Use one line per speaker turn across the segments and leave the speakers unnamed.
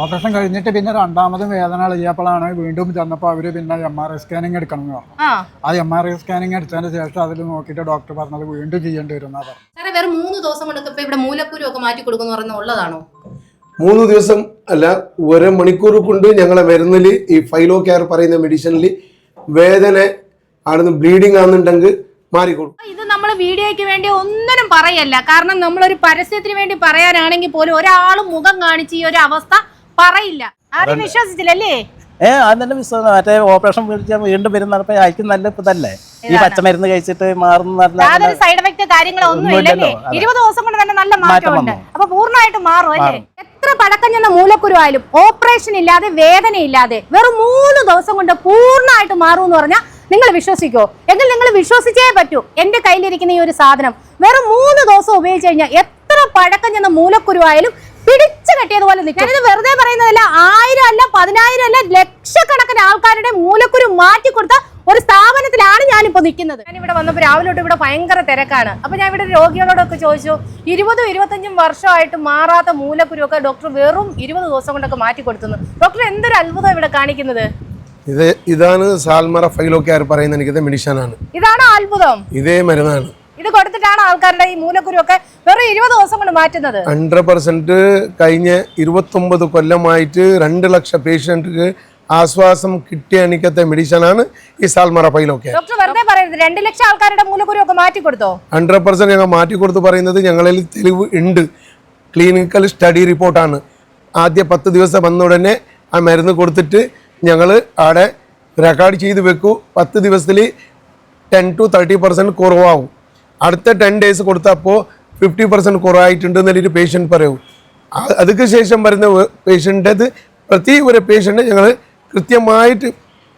Operation കഴിഞ്ഞിട്ട് പിന്നെ രണ്ടാമതും വേദന ഇളകിയപ്പോഴാണ് വീണ്ടും ചെന്നപ്പോൾ അവർ പിന്നെ എം ആർ ഐ സ്കാനിങ് എടുക്കണം എന്ന് പറഞ്ഞു.
ആ.
ആ എം ആർ ഐ സ്കാനിങ് എടുത്തതിന് ശേഷം അതിൽ നോക്കിയിട്ട് ഡോക്ടർ പറഞ്ഞത് വീണ്ടും ചെയ്യേണ്ടി വരും എന്നാ പറഞ്ഞു
സാറേ വെറും മൂന്ന് ദിവസം കൊണ്ടൊക്കെ ഇവിടെ മൂലക്കുരു ഒക്കെ മാറ്റി കൊടുക്കുന്നു പറയുന്ന ഉള്ളതാണോ?
മൂന്ന് ദിവസം അല്ല ഒരു മണിക്കൂർ കൊണ്ട് ഞങ്ങളെ മരുന്നിൽ ഈ ഫൈലോ കെയർ പറയുന്ന മെഡിസിനിൽ വേദന ആണെന്ന് ബ്ലീഡിങ് ആണെന്നുണ്ടെങ്കിൽ മാറിക്കൊടുക്കും
ഇത് നമ്മൾ വീഡിയോയ്ക്ക് വേണ്ടി ഒന്നിനും പറയല്ല. കാരണം നമ്മളൊരു പരസ്യത്തിന് വേണ്ടി പറയാനാണെങ്കിൽ പോലും ഒരാൾ മുഖം കാണിച്ച് ഈ ഒരു അവസ്ഥ പറയില്ല. ആരും വിശ്വസിച്ചില്ലല്ലേ?
ഏ അത് തന്നെ വിശ്വാസം മറ്റേ ഓപ്പറേഷൻ വീണ്ടും വരുന്ന അയക്കും നല്ല ഇതല്ലേ ഈ പച്ചമരുന്ന് കഴിച്ചിട്ട് മാറുന്ന
സൈഡ് എഫക്ട് കാര്യങ്ങളൊന്നും ഇല്ലല്ലേ ഇരുപത് ദിവസം കൊണ്ട് തന്നെ നല്ല
മാറ്റം
മാറ്റമുണ്ട്. അപ്പൊ പൂർണമായിട്ട് മാറും അല്ലേ? എത്ര പഴക്കം ചെന്ന മൂലക്കുരു ആയാലും ഓപ്പറേഷൻ ഇല്ലാതെ വേദന ഇല്ലാതെ വെറും മൂന്ന് ദിവസം കൊണ്ട് പൂർണമായിട്ട് മാറും എന്ന് പറഞ്ഞാൽ നിങ്ങൾ വിശ്വസിക്കോ? എങ്കിൽ നിങ്ങൾ വിശ്വസിച്ചേ പറ്റൂ. എന്റെ കയ്യിലിരിക്കുന്ന ഈ ഒരു സാധനം വെറും മൂന്ന് ദിവസം ഉപയോഗിച്ച് കഴിഞ്ഞാൽ എത്ര പഴക്കം ചെന്ന മൂലക്കുരു ആയാലും പിടിച്ചു കെട്ടിയതുപോലെ നിൽക്കും. ഞാനിത് വെറുതെ പറയുന്നതല്ല ആയിരം അല്ല പതിനായിരം അല്ല ലക്ഷക്കണക്കിന് ആൾക്കാരുടെ മൂലക്കുരു മാറ്റി കൊടുത്ത ഒരു സ്ഥാപനത്തിലാണ് ഞാൻ ഞാനിപ്പോ നിൽക്കുന്നത്. ഞാൻ ഇവിടെ വന്നപ്പോൾ രാവിലെ തൊട്ട് ഇവിടെ ഭയങ്കര തിരക്കാണ്. അപ്പൊ ഞാൻ ഇവിടെ രോഗികളോടൊക്കെ ചോദിച്ചു ഇരുപതും ഇരുപത്തഞ്ചും വർഷമായിട്ട് മാറാത്ത മൂലക്കുരു ഒക്കെ ഡോക്ടർ വെറും ഇരുപത് ദിവസം കൊണ്ടൊക്കെ മാറ്റി കൊടുത്തുന്നു ഡോക്ടർ എന്തൊരു അത്ഭുതം ഇവിടെ കാണിക്കുന്നത്?
ഇത് ഇതാണ് സാൽമറ ഫൈലോക്കാർ പറയുന്ന പറയുന്ന എനിക്കത് മെഡിഷനാണ്
ഇതാണ് അത്ഭുതം.
ഇതേ മരുന്നാണ്.
ഇത് കൊടുത്തിട്ടാണ് ആൾക്കാരുടെ ഈ മൂലക്കുരുവൊക്കെ വെറും ഇരുപത് ദിവസം കൊണ്ട് മാറ്റുന്നത്.
ഹൺഡ്രഡ് പെർസെന്റ് കഴിഞ്ഞ ഇരുപത്തൊമ്പത് കൊല്ലമായിട്ട് രണ്ട് ലക്ഷം പേഷ്യന്റ് ആശ്വാസം കിട്ടിയ എനിക്കത്തെ മെഡിസിനാണ് ഈ സാൽമറ പൈലൊക്കെ.
ഡോക്ടർ വെറുതെ പറയുന്നത് രണ്ട് ലക്ഷം ആൾക്കാരുടെ മൂലക്കുരുവൊക്കെ മാറ്റി കൊടുത്തോ?
ഹൺഡ്രഡ് പെർസെന്റ് ഞങ്ങൾ മാറ്റി കൊടുത്ത് പറയുന്നത് ഞങ്ങളിൽ തെളിവ് ഉണ്ട്. ക്ലിനിക്കൽ സ്റ്റഡി റിപ്പോർട്ടാണ് ആദ്യ പത്ത് ദിവസം വന്ന ഉടനെ ആ മരുന്ന് കൊടുത്തിട്ട് ഞങ്ങൾ അവിടെ റെക്കോർഡ് ചെയ്ത് വെക്കൂ. പത്ത് ദിവസത്തിൽ ടെൻ ടു തേർട്ടി പെർസെന്റ് കുറവാകും അടുത്ത ടെൻ ഡേയ്സ് കൊടുത്തപ്പോൾ ഫിഫ്റ്റി പെർസെന്റ് കുറവായിട്ടുണ്ട് എന്നൊരു പേഷ്യന്റ് പറയൂ. അതുക്ക് ശേഷം വരുന്ന പേഷ്യന്റത് പ്രതി ഒരു പേഷ്യന്റ് ഞങ്ങൾ കൃത്യമായിട്ട്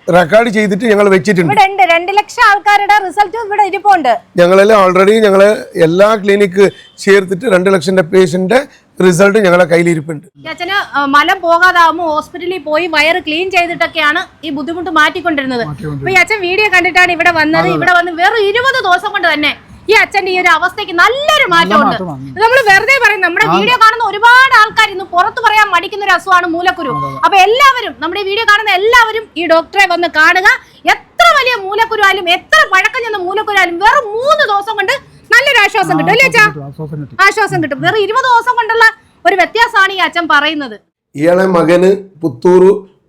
റെക്കോർഡ് ചെയ്തിട്ട് ഞങ്ങൾ വെച്ചിട്ടുണ്ട്.
ഇവിടെ ഉണ്ട്. രണ്ട് ലക്ഷം ആൾക്കാരുടെ റിസൾട്ട് ഇവിടെ ഇരിപ്പുണ്ട്.
ഞങ്ങളെല്ലാം ഓൾറെഡി ഞങ്ങൾ എല്ലാ ക്ലിനിക്ക് ചേർത്തിട്ട് രണ്ട് ലക്ഷന്റെ പേഷ്യന്റെ റിസൾട്ട് ഞങ്ങളെ കയ്യിലിരിപ്പുണ്ട്.
ഈ അച്ഛന് മലം പോകാതാവുമ്പോൾ ഹോസ്പിറ്റലിൽ പോയി വയറ് ക്ലീൻ ചെയ്തിട്ടൊക്കെയാണ് ഈ ബുദ്ധിമുട്ട് മാറ്റിക്കൊണ്ടിരുന്നത്. അപ്പൊ ഈ അച്ഛൻ വീഡിയോ കണ്ടിട്ടാണ് ഇവിടെ വന്നത്. ഇവിടെ വന്ന് വെറും ഇരുപത് ദിവസം കൊണ്ട് തന്നെ ഈ അച്ഛന്റെ ഈ ഒരു അവസ്ഥയ്ക്ക് നല്ലൊരു മാറ്റമുണ്ട്. നമ്മൾ വെറുതെ പറയും നമ്മുടെ വീഡിയോ കാണുന്ന ഒരുപാട് ആൾക്കാർ ഇന്ന് പുറത്തു പറയാൻ മടിക്കുന്ന ഒരു അസുഖമാണ് മൂലക്കുരു. അപ്പൊ എല്ലാവരും നമ്മുടെ വീഡിയോ കാണുന്ന എല്ലാവരും ഈ ഡോക്ടറെ വന്ന് കാണുക. എത്ര വലിയ മൂലക്കുരു ആയാലും എത്ര പഴക്കം ചെന്ന മൂലക്കുരു ആയാലും വെറും മൂന്ന് ദിവസം കൊണ്ട് നല്ലൊരു ആശ്വാസം കിട്ടും. അല്ലേ അച്ഛാ?
ആശ്വാസം കിട്ടി
ആശ്വാസം കിട്ടും. വെറും ഇരുപത് ദിവസം കൊണ്ടുള്ള ഒരു വ്യത്യാസമാണ് ഈ അച്ഛൻ പറയുന്നത്.
ഇയാളെ മകന് പുത്തൂർ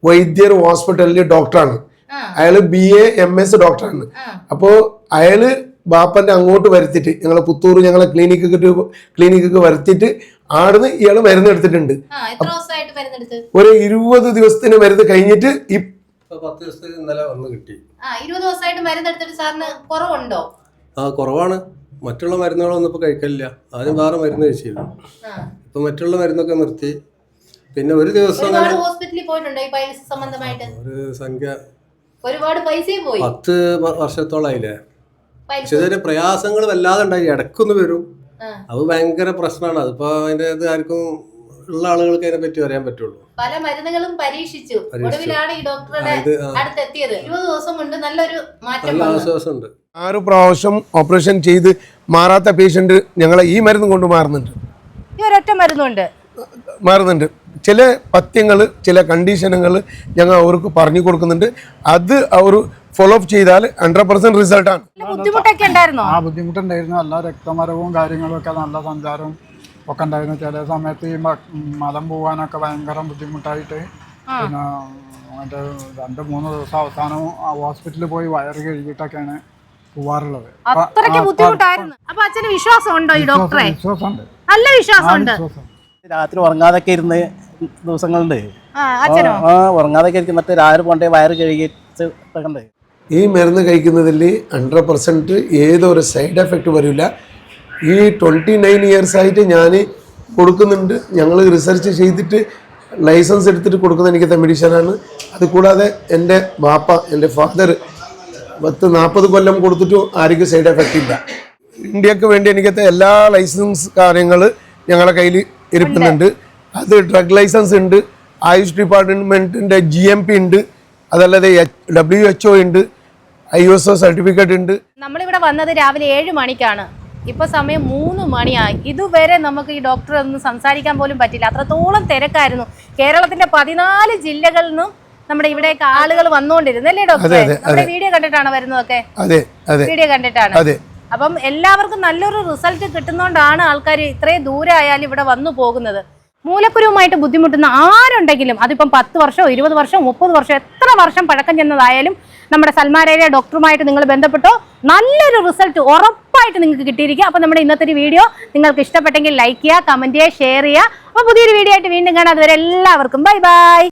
വൈദ്യർ ഹോസ്പിറ്റലിൽ ഡോക്ടറാണ്. അയാൾ ബി എ എം എസ് ഡോക്ടറാണ്. അപ്പോ അയാൾ ബാപ്പന്റെ അങ്ങോട്ട് വരുത്തിയിട്ട് ഞങ്ങളെ പുത്തൂർ ഞങ്ങളെ ക്ലിനിക്ക് ക്ലിനിക്ക് വരുത്തിയിട്ട് ആടുന്ന് ഇയാൾ മരുന്ന് എടുത്തിട്ടുണ്ട്.
എത്ര ദിവസമായിട്ട് മരുന്നെടുത്ത്
ഒരു ഇരുപത് ദിവസത്തിന് മരുന്ന് കഴിഞ്ഞിട്ട് ഈ
ഇപ്പൊ ഇന്നലെ വന്ന് കിട്ടി.
ആ ഇരുപത് ദിവസമായിട്ട് മരുന്നെടുത്തിട്ട് സാറിന് കുറവുണ്ടോ?
ആ കുറവാണ്. മറ്റുള്ള മരുന്നുകളൊന്നും ഇപ്പോൾ കഴിക്കലില്ല. ആദ്യം വേറെ മരുന്ന് കഴിച്ചില്ല ഇപ്പൊ മറ്റുള്ള മരുന്നൊക്കെ നിർത്തി. പിന്നെ ഒരു ദിവസം
ഹോസ്പിറ്റലിൽ പോയിട്ടുണ്ടോ ഈ പൈസ സംബന്ധമായിട്ട്?
ഒരു സംഖ്യ
ഒരുപാട് പൈസ പോയി?
പത്ത് വർഷത്തോളായില്ലേ? പക്ഷെ ഇതിന്റെ പ്രയാസങ്ങൾ വല്ലാതെ ഉണ്ടായി. ഇടക്കൊന്ന് വരും. അത് ഭയങ്കര പ്രശ്നമാണ്. അതിപ്പോ അതിന്റെ ഇത് ആർക്കും ഉള്ള ആളുകൾക്ക് അതിനെ പറ്റി അറിയാൻ പറ്റുള്ളൂ.
പല മരുന്നുകളും പരീക്ഷിച്ചു. ഒടുവിലാണ് ഈ ഡോക്ടറുടെ. അടുത്തെത്തിയത്. ഇരുപത് ദിവസം കൊണ്ട് നല്ലൊരു മാറ്റം
ആശ്വാസമുണ്ട്.
ആറ് പ്രാവശ്യം ഓപ്പറേഷൻ ചെയ്ത് മാറാത്ത പേഷ്യന്റ് ഞങ്ങളെ ഈ മരുന്ന് കൊണ്ട് മാറുന്നുണ്ട്.
ഈ ഒരൊറ്റ മരുന്നുണ്ട്.
മാറുന്നുണ്ട്. ചില പഥ്യങ്ങൾ ചില കണ്ടീഷനുകൾ ഞങ്ങൾ അവർക്ക് പറഞ്ഞു കൊടുക്കുന്നുണ്ട്. അത് അവർ ഫോളോ അപ്പ് ചെയ്താൽ ഹൺഡ്രഡ് പെർസെന്റ് റിസൾട്ട്
ആണ്. ബുദ്ധിമുട്ടൊക്കെ ഉണ്ടായിരുന്നോ?
ആ ബുദ്ധിമുട്ടുണ്ടായിരുന്നു. നല്ല രക്തമരവും കാര്യങ്ങളും ഒക്കെ നല്ല സഞ്ചാരവും ഒക്കെ ഉണ്ടായിരുന്നു. ചില സമയത്ത് ഈ മലം പോകാനൊക്കെ ഭയങ്കര ബുദ്ധിമുട്ടായിട്ട്. പിന്നെ മറ്റേ രണ്ട് മൂന്ന് ദിവസം അവസാനം ഹോസ്പിറ്റലിൽ പോയി വയറ് കഴുകിയിട്ടൊക്കെയാണ് പോവാറുള്ളത്.
അത്രയ്ക്ക് ബുദ്ധിമുട്ടായിരുന്നു. അപ്പൊ അച്ഛന് വിശ്വാസം ഉണ്ടോ ഈ ഡോക്ടറെ?
വിശ്വാസമുണ്ട്.
നല്ല വിശ്വാസമുണ്ട്.
രാത്രി ഉറങ്ങാതൊക്കെ ഇരുന്ന് ദിവസങ്ങളുണ്ട്.
ആ
ഉറങ്ങാതൊക്കെ ഇരിക്കും മറ്റേ രാവിലെ പോണ്ടേ വയറ് കഴുകിയിട്ട് ഉണ്ട്
ഈ മരുന്ന് കഴിക്കുന്നതിൽ ഹൺഡ്രഡ് പെർസെന്റ് ഏതൊരു സൈഡ് എഫക്റ്റ് വരില്ല. ഈ ട്വന്റി നയൻ ഇയേഴ്സ് ആയിട്ട് ഞാൻ കൊടുക്കുന്നുണ്ട്. ഞങ്ങൾ റിസർച്ച് ചെയ്തിട്ട് ലൈസൻസ് എടുത്തിട്ട് കൊടുക്കുന്ന എനിക്കത്തെ മെഡിസിനാണ് അതുകൂടാതെ എന്റെ ബാപ്പ എന്റെ ഫാദർ പത്ത് നാൽപ്പത് കൊല്ലം കൊടുത്തിട്ടും ആർക്കും സൈഡ് എഫക്റ്റ് ഇല്ല. ഇന്ത്യയ്ക്ക് വേണ്ടി എനിക്കത്തെ എല്ലാ ലൈസൻസ് കാര്യങ്ങൾ ഞങ്ങളുടെ കയ്യിൽ ഇരിക്കുന്നുണ്ട് അത് ഡ്രഗ് ലൈസൻസ് ഉണ്ട് ആയുഷ് ഡിപ്പാർട്ട്മെന്റിന്റെ ജി എം പി ഉണ്ട്. അതല്ലാതെ ഡബ്ല്യു എച്ച് ഒ ഉണ്ട് ഐ എസ് ഒ സർട്ടിഫിക്കറ്റ് ഉണ്ട്.
നമ്മളിവിടെ വന്നത് രാവിലെ ഏഴ് മണിക്കാണ്. ഇപ്പൊ സമയം മൂന്ന് മണിയായി. ഇതുവരെ നമുക്ക് ഈ ഡോക്ടറെ ഒന്നും സംസാരിക്കാൻ പോലും പറ്റില്ല. അത്രത്തോളം തിരക്കായിരുന്നു. കേരളത്തിന്റെ പതിനാല് ജില്ലകളിൽ നിന്നും നമ്മുടെ ഇവിടേക്ക് ആളുകൾ വന്നുകൊണ്ടിരുന്നല്ലേ ഡോക്ടറെ നമ്മുടെ വീഡിയോ കണ്ടിട്ടാണ് വരുന്നതൊക്കെ? വീഡിയോ കണ്ടിട്ടാണ്. അപ്പം എല്ലാവർക്കും നല്ലൊരു റിസൾട്ട് കിട്ടുന്നോണ്ടാണ് ആൾക്കാർ ഇത്രയും ദൂരെ ആയാലും ഇവിടെ വന്നു പോകുന്നത്. മൂലക്കുരുവുമായിട്ട് ബുദ്ധിമുട്ടുന്ന ആരുണ്ടെങ്കിലും അതിപ്പം പത്ത് വർഷമോ ഇരുപത് വർഷമോ മുപ്പത് വർഷം എത്ര വർഷം പഴക്കം ചെന്നതായാലും നമ്മുടെ സൽമാരയിലെ ഡോക്ടറുമായിട്ട് നിങ്ങൾ ബന്ധപ്പെട്ടോ നല്ലൊരു റിസൾട്ട് ഉറപ്പായിട്ട് നിങ്ങൾക്ക് കിട്ടിയിരിക്കും. അപ്പം നമ്മുടെ ഇന്നത്തെ ഒരു വീഡിയോ നിങ്ങൾക്ക് ഇഷ്ടപ്പെട്ടെങ്കിൽ ലൈക്ക് ചെയ്യുക കമന്റ് ചെയ്യുക ഷെയർ ചെയ്യുക. അപ്പോൾ പുതിയൊരു വീഡിയോ ആയിട്ട് വീണ്ടും കാണാം. അതുവരെ എല്ലാവർക്കും ബൈ ബൈ